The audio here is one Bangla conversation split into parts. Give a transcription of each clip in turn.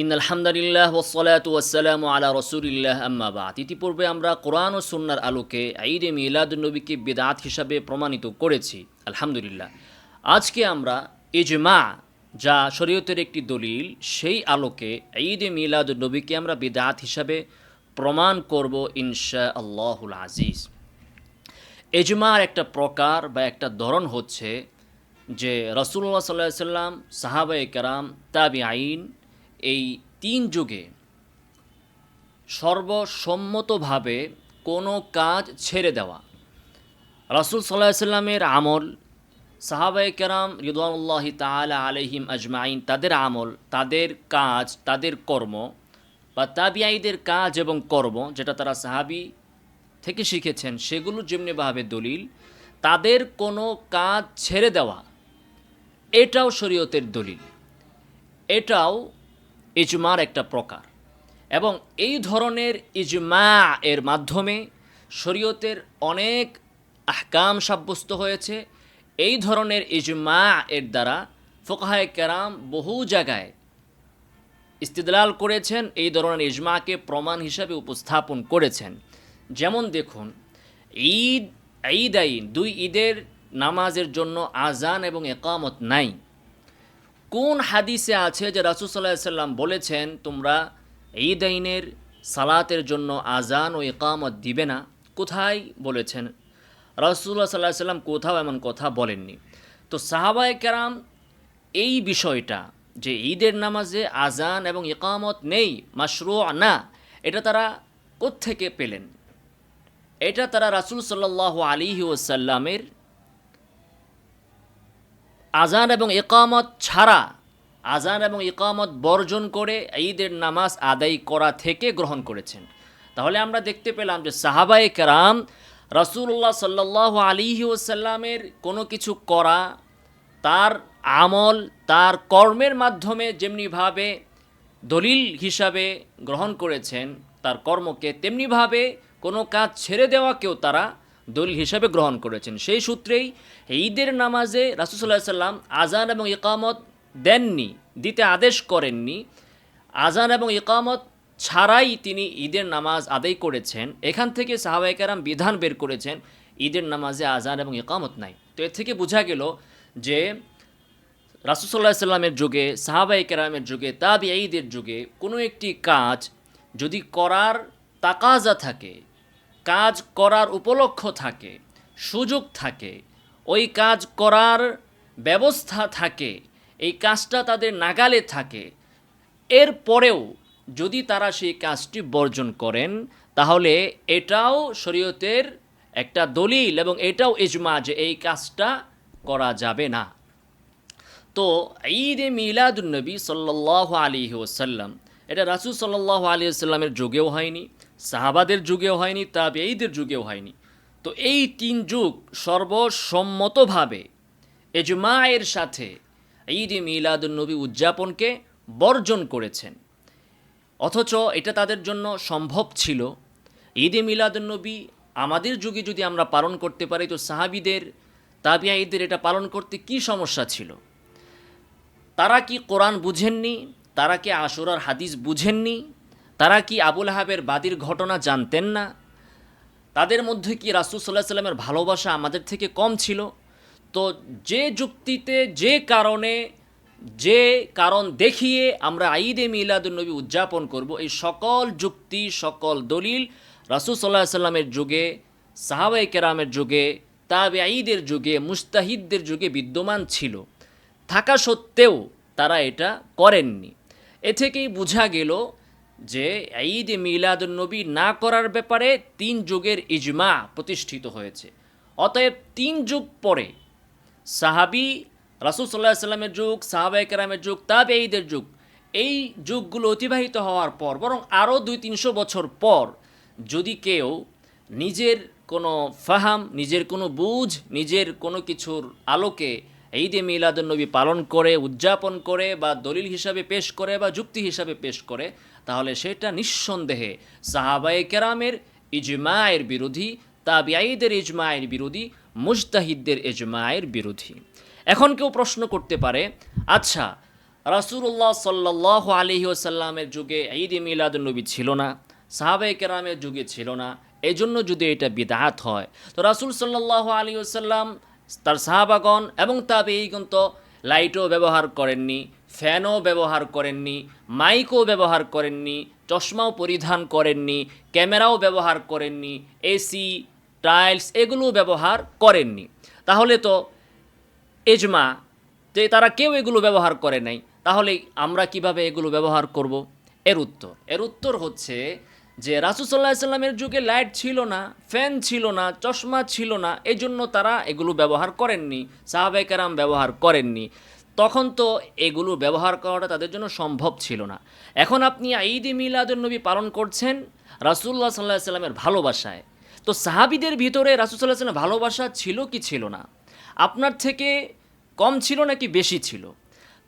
ইন আলহামদুলিল্লাহ ওসলাত ওয়াসালাম আলা রসুলিল্লাহ আম্মাবাদ ইতিপূর্বে আমরা কোরআন ও সুন্নার আলোকে ঈদে মিলাদুলনবীকে বেদাত হিসাবে প্রমাণিত করেছি। আলহামদুলিল্লাহ। আজকে আমরা ইজমা, যা শরীয়তের একটি দলিল, সেই আলোকে ঈদে মিলাদুলনবীকে আমরা বেদাত হিসাবে প্রমাণ করব ইনশা আল্লাহুল আজিজ। এজমার একটা প্রকার বা একটা ধরন হচ্ছে যে রসুল্লাহ সাল্লাহ সাল্লাম সাহাবায়ে কেরাম তাবি আইন এই তিন যুগে সর্বসম্মতভাবে কোনো কাজ ছেড়ে দেওয়া। রাসুল সাল্লাহ সাল্লামের আমল, সাহাবায়ে কেরাম রিদওয়ানুল্লাহি তালা আলহিম আজমাইন, তাদের আমল, তাদের কাজ, তাদের কর্ম বা তাবিআইদের কাজ এবং কর্ম যেটা তারা সাহাবি থেকে শিখেছেন, সেগুলো যেমনিভাবে দলিল, তাদের কোনো কাজ ছেড়ে দেওয়া, এটাও শরীয়তের দলিল। এটাও ইজমার একটা প্রকার। এবং এই ধরনের ইজমা এর মাধ্যমে শরীয়তের অনেক আহকাম সাব্যস্ত হয়েছে। এই ধরনের ইজমা এর দ্বারা ফোকাহায় কেরাম বহু জায়গায় ইস্তিদলাল করেছেন, এই ধরনের ইজমাকে প্রমাণ হিসাবে উপস্থাপন করেছেন। যেমন দেখুন, ঈদ ঈদ আইন, দুই ঈদের নামাজের জন্য আজান এবং একামত নাই। কোন হাদিসে আছে যে রাসুল সাল্লাহ সাল্লাম বলেছেন, তোমরা ঈদ আইনের সালাতের জন্য আজান ও একামত দিবে না কোথায় বলেছেন? রাসুল্লাহ সাল্লাহ সাল্লাম কোথাও এমন কথা বলেননি। তো সাহাবায় কেরাম এই বিষয়টা যে ঈদের নামাজে আজান এবং ইকামত নেই, মাশরু না, এটা তারা কোত্থেকে পেলেন? এটা তারা রাসুল সাল্লাহ আলী ওসাল্লামের আজান এবং ইকামত ছাড়া, আজান এবং ইকামত বর্জন করে ঈদের নামাজ আদায় করা থেকে গ্রহণ করেছেন। তাহলে আমরা দেখতে পেলাম যে সাহাবায়ে কেরাম রাসুল্লাহ সাল্লাহ আলী ওসাল্লামের কোনো কিছু করা, তার আমল, তার কর্মের মাধ্যমে যেমনিভাবে দলিল হিসাবে গ্রহণ করেছেন, তার কর্মকে তেমনিভাবে কোনো কাজ ছেড়ে দেওয়াকেও তারা দলিল হিসাবে গ্রহণ করেছেন। সেই সূত্রেই ঈদের নামাজে রাসুসাল্লাহ সাল্লাম আজান এবং ইকামত দেননি, দিতে আদেশ করেননি। আজান এবং ইকামত ছাড়াই তিনি ঈদের নামাজ আদায় করেছেন। এখান থেকে সাহাবাইকারাম বিধান বের করেছেন, ঈদের নামাজে আজান এবং ইকামত নাই। তো এর থেকে বোঝা গেল যে রাসুসাল্লাহ সাল্লামের যুগে সাহাবাই কেরামের যুগে তাবি ঈদের যুগে কোনো একটি কাজ যদি করার তাকাজা থাকে কাজ করার উপলক্ষ থাকে, সুযোগ থাকে। ওই কাজ করার ব্যবস্থা থাকে, এই কাজটা তাদের নাগালে থাকে। এর পরেও যদি তারা সেই কাজটি বর্জন করেন, তাহলে এটাও শরীয়তের একটা দলিল এবং এটাও ইজমা যে এই কাজটা করা যাবে না। তো ঈদ এ মিলাদুলনবী সাল্লাহ আলী ওসাল্লাম এটা রাসুল সাল্লাহ আলী আসাল্লামের যুগেও হয়নি। সাহাবাদের যুগেও হয়নি তাবে ঈদের যুগেও হয়নি। তো এই তিন যুগ সর্বসম্মতভাবে এজমায়ের সাথে ঈদ মিলাদুলনবী উদযাপনকে বর্জন করেছেন। অথচ এটা তাদের জন্য সম্ভব ছিল। ঈদ ঈদে মিলাদুলনবী আমাদের যুগে যদি আমরা পালন করতে পারি, তো সাহাবিদের তাবিয়া ঈদের এটা পালন করতে কি সমস্যা ছিল? তারা কি কোরআন বুঝেননি? তারা কি আশুরার হাদিস বুঝেননি? তারা কি আবুল আহাবের বাদির ঘটনা জানতেন না? তাদের মধ্যে কি রাসুল সাল্লাহ সাল্লামের ভালোবাসা আমাদের থেকে কম ছিল? তো যে যুক্তিতে, যে কারণে, যে কারণ দেখিয়ে আমরা ঈদে মিলাদুলনবী উদযাপন করব, এই সকল যুক্তি, সকল দলিল রাসুল সাল্লাহ সাল্লামের যুগে সাহাবাই কেরামের যুগে তাবে ঈদের যুগে, মুস্তাহিদদের যুগে বিদ্যমান ছিল। থাকা সত্ত্বেও তারা এটা করেননি। এ থেকেই বোঝা গেল যে ঈদ মিলাদুলনবী না করার ব্যাপারে তিন যুগের ইজমা প্রতিষ্ঠিত হয়েছে। অতএব তিন যুগ পরে সাহাবি রাসুল সাল্লাহ সাল্লামের যুগ সাহাবাই কেরামের যুগ তাব ঈদের যুগ, এই যুগগুলো অতিবাহিত হওয়ার পর, বরং আরও দুই তিনশো বছর পর যদি কেউ নিজের কোনো ফাহাম, নিজের কোনো বুঝ, নিজের কোনো কিছুর আলোকে ঈদে মিলাদুলনবী পালন করে, উদযাপন করে বা দলিল হিসাবে পেশ করে বা যুক্তি হিসাবে পেশ করে তাহলে সেটা নিঃসন্দেহে সাহাবায়ে কেরামের ইজমায়ের বিরোধী তাবিআইদের ইজমায়ের বিরোধী, মুজতাহিদদের ইজমায়ের বিরোধী। এখন কেউ প্রশ্ন করতে পারে আচ্ছা রাসূলুল্লাহ সাল্লাহ আলহি ওসাল্লামের যুগে ঈদ মিলাদুলনবী ছিল না সাহাবাই কেরামের যুগে ছিল না এই জন্য যদি এটা বিদাত হয়, তো রাসূল সাল্লাহ আলী ওসাল্লাম তার সাহাবাগণ এবং তাবেঈগণ তো লাইটও ব্যবহার করেননি ফ্যানও ব্যবহার করেননি, মাইকও ব্যবহার করেননি, চশমাও পরিধান করেননি, ক্যামেরাও ব্যবহার করেননি, এসি, টাইলস এগুলো ব্যবহার করেননি। তাহলে তো এজমা যে তারা কেউ এগুলো ব্যবহার করে নাই। তাহলে আমরা কীভাবে এগুলো ব্যবহার করব? এর উত্তর। এর উত্তর হচ্ছে যে রাসুসাল্লাহ সাল্লামের যুগে লাইট ছিল না, ফ্যান ছিল না, চশমা ছিল না, এজন্য তারা এগুলো ব্যবহার করেননি সাহাবাই কারাম ব্যবহার করেননি। তখন তো এগুলো ব্যবহার করাটা তাদের জন্য সম্ভব ছিল না। এখন আপনি ঈদ মিলাদুলনবী পালন করছেন রাসুল্লাহ সাল্লাহ সাল্লামের ভালোবাসায়। তো সাহাবিদের ভিতরে রাসুসাল্লাহ সাল্লামের ভালোবাসা ছিল কি ছিল না? আপনার থেকে কম ছিল নাকি বেশি ছিল?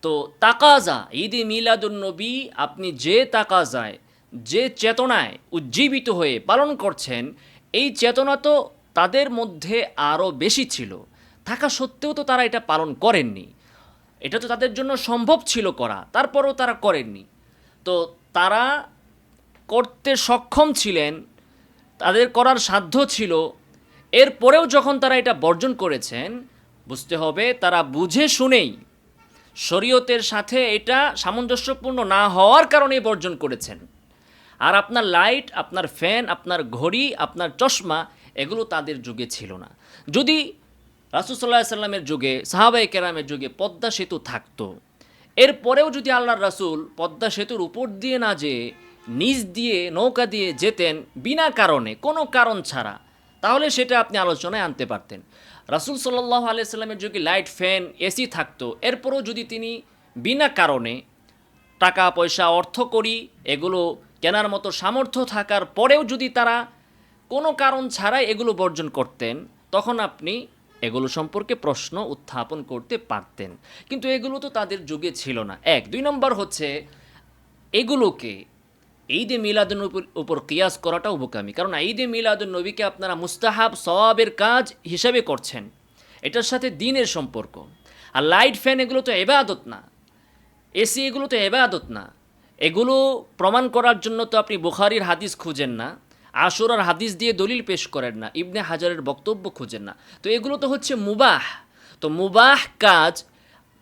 তো তাকাজা ঈদে মিলাদুন্নবী আপনি যে তাকাজায়, যে চেতনায় উজ্জীবিত হয়ে পালন করছেন, এই চেতনা তো তাদের মধ্যে আরও বেশি ছিল। থাকা সত্ত্বেও তো তারা এটা পালন করেননি। এটা তো তাদের জন্য সম্ভব ছিল করা, তারপরেও তারা করেননি। তো তারা করতে সক্ষম ছিলেন, তাদের করার সাধ্য ছিল। এরপরেও যখন তারা এটা বর্জন করেছেন, বুঝতে হবে তারা বুঝে শুনেই শরীয়তের সাথে এটা সামঞ্জস্যপূর্ণ না হওয়ার কারণে বর্জন করেছেন। আর আপনার লাইট, আপনার ফ্যান, আপনার ঘড়ি, আপনার চশমা, এগুলো তাদের যুগে ছিল না। যদি রাসুসাল্লাহ সাল্লামের যুগে সাহাবাই কেরামের যুগে পদ্মা সেতু থাকতো। এরপরেও যদি আল্লাহর রাসুল পদ্মা সেতুর উপর দিয়ে না যে নিচ দিয়ে নৌকা দিয়ে যেতেন বিনা কারণে, কোনো কারণ ছাড়া, তাহলে সেটা আপনি আলোচনায় আনতে পারতেন। রাসুল সাল্লাহ আলিয়া সাল্লামের যুগে লাইট, ফ্যান, এসি থাকতো। এরপরও যদি তিনি বিনা কারণে টাকা, পয়সা, অর্থ করি, এগুলো কেনার মতো সামর্থ্য থাকার পরেও যদি তারা কোনো কারণ ছাড়াই এগুলো বর্জন করতেন, তখন আপনি এগুলো সম্পর্কে প্রশ্ন উত্থাপন করতে পারতেন। কিন্তু এগুলো তো তাদের যুগে ছিল না। এক, দুই নম্বর হচ্ছে, এগুলোকে ঈদে মিলাদুন উপর কিয়াস করাটাও উপকামী কারণ ঈদে মিলাদুন নবীকে আপনারা মুস্তাহাব, সওয়াবের কাজ হিসাবে করছেন। এটার সাথে দিনের সম্পর্ক। আর লাইট ফ্যান এগুলো তো এবাদত না। এসি এগুলো তো এবাদত না। এগুলো প্রমাণ করার জন্য তো আপনি বুখারির হাদিস খুঁজেন না। আশুরার হাদিস দিয়ে দলিল পেশ করেন না, ইবনে হাজারের বক্তব্য খুঁজেন না। তো এগুলো তো হচ্ছে মুবাহ। তো মুবাহ কাজ,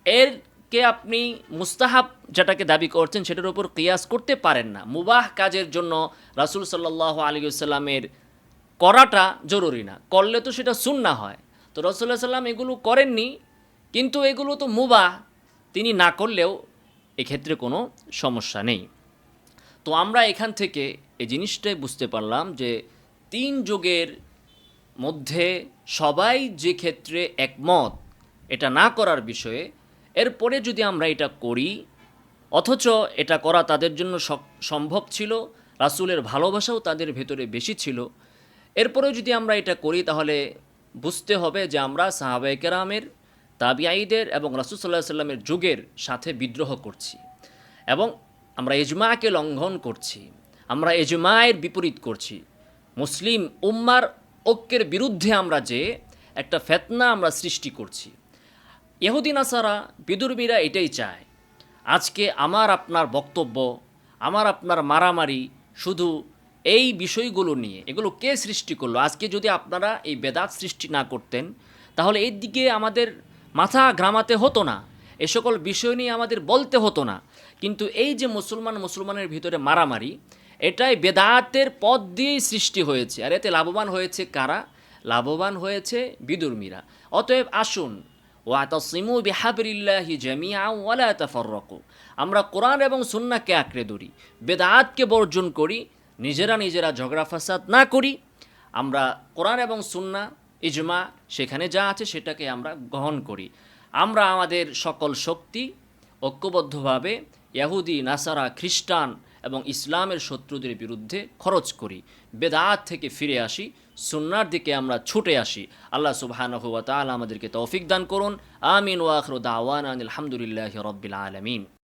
এরকে আপনি মুস্তাহাব যেটাকে দাবি করছেন সেটার উপর কিয়াস করতে পারেন না। মুবাহ কাজের জন্য রাসুল সাল্লাহ আলী সাল্লামের করাটা জরুরি না। করলে তো সেটা সুন্না হয়। তো রসুল্লাহ সাল্লাম এগুলো করেননি, কিন্তু এগুলো তো মুবাহ। তিনি না করলেও এক্ষেত্রে কোনো সমস্যা নেই। তো আমরা এখান থেকে এই জিনিসটাই বুঝতে পারলাম যে তিন যুগের মধ্যে সবাই যে ক্ষেত্রে একমত এটা না করার বিষয়ে, এরপরে যদি আমরা এটা করি, অথচ এটা করা তাদের জন্য সম্ভব ছিল, রাসূলের ভালোবাসাও তাদের ভেতরে বেশি ছিল, এরপরেও যদি আমরা এটা করি তাহলে বুঝতে হবে যে আমরা সাহাবায়ে কেরামের, তাবিআইদের এবং রাসূল সাল্লাহ সাল্লামের যুগের সাথে বিদ্রোহ করছি। এবং আমরা এজমাকে লঙ্ঘন করছি, আমরা এজমায়ের বিপরীত করছি। মুসলিম উম্মার ঐক্যের বিরুদ্ধে আমরা যে একটা ফেতনা আমরা সৃষ্টি করছি। ইহুদিন আসারা বিদুর্মীরা এটাই চায়, আজকে আমার আপনার বক্তব্য, আমার আপনার মারামারি, শুধু এই বিষয়গুলো নিয়ে। এগুলো কে সৃষ্টি করল? আজকে যদি আপনারা এই বেদাত সৃষ্টি না করতেন, তাহলে এর দিকে আমাদের মাথা গ্রামাতে হতো না, এ সকল বিষয় নিয়ে আমাদের বলতে হতো না। কিন্তু এই যে মুসলমান মুসলমানের ভিতরে মারামারি, এটাই বেদাতের পথ দিয়েই সৃষ্টি হয়েছে। আর এতে লাভবান হয়েছে কারা? লাভবান হয়েছে বিদুর্মীরা। অতএব আসুন, ওয়াতাসিমু বিহাবরিল্লাহি জামিআ ওয়ালা তাফাররাকু। আমরা কোরআন এবং সুন্নাহকে আঁকড়ে ধরি, বেদাতকে বর্জন করি, নিজেরা নিজেরা ঝগড়া ফাসাদ না করি, আমরা কোরআন এবং সুন্না ইজমা, সেখানে যা আছে সেটাকে আমরা গ্রহণ করি। আমরা আমাদের সকল শক্তি ঐক্যবদ্ধভাবে ইয়াহুদি নাসারা, খ্রিস্টান এবং ইসলামের শত্রুদের বিরুদ্ধে খরচ করি। বেদাত থেকে ফিরে আসি, সুন্নার দিকে আমরা ছুটে আসি। আল্লাহ সুবহানাহু ওয়া আমাদেরকে তৌফিক দান করুন। আমিন ওয়াখর দাওয়ান আলহামদুলিল্লাহ রবিল আলামিন।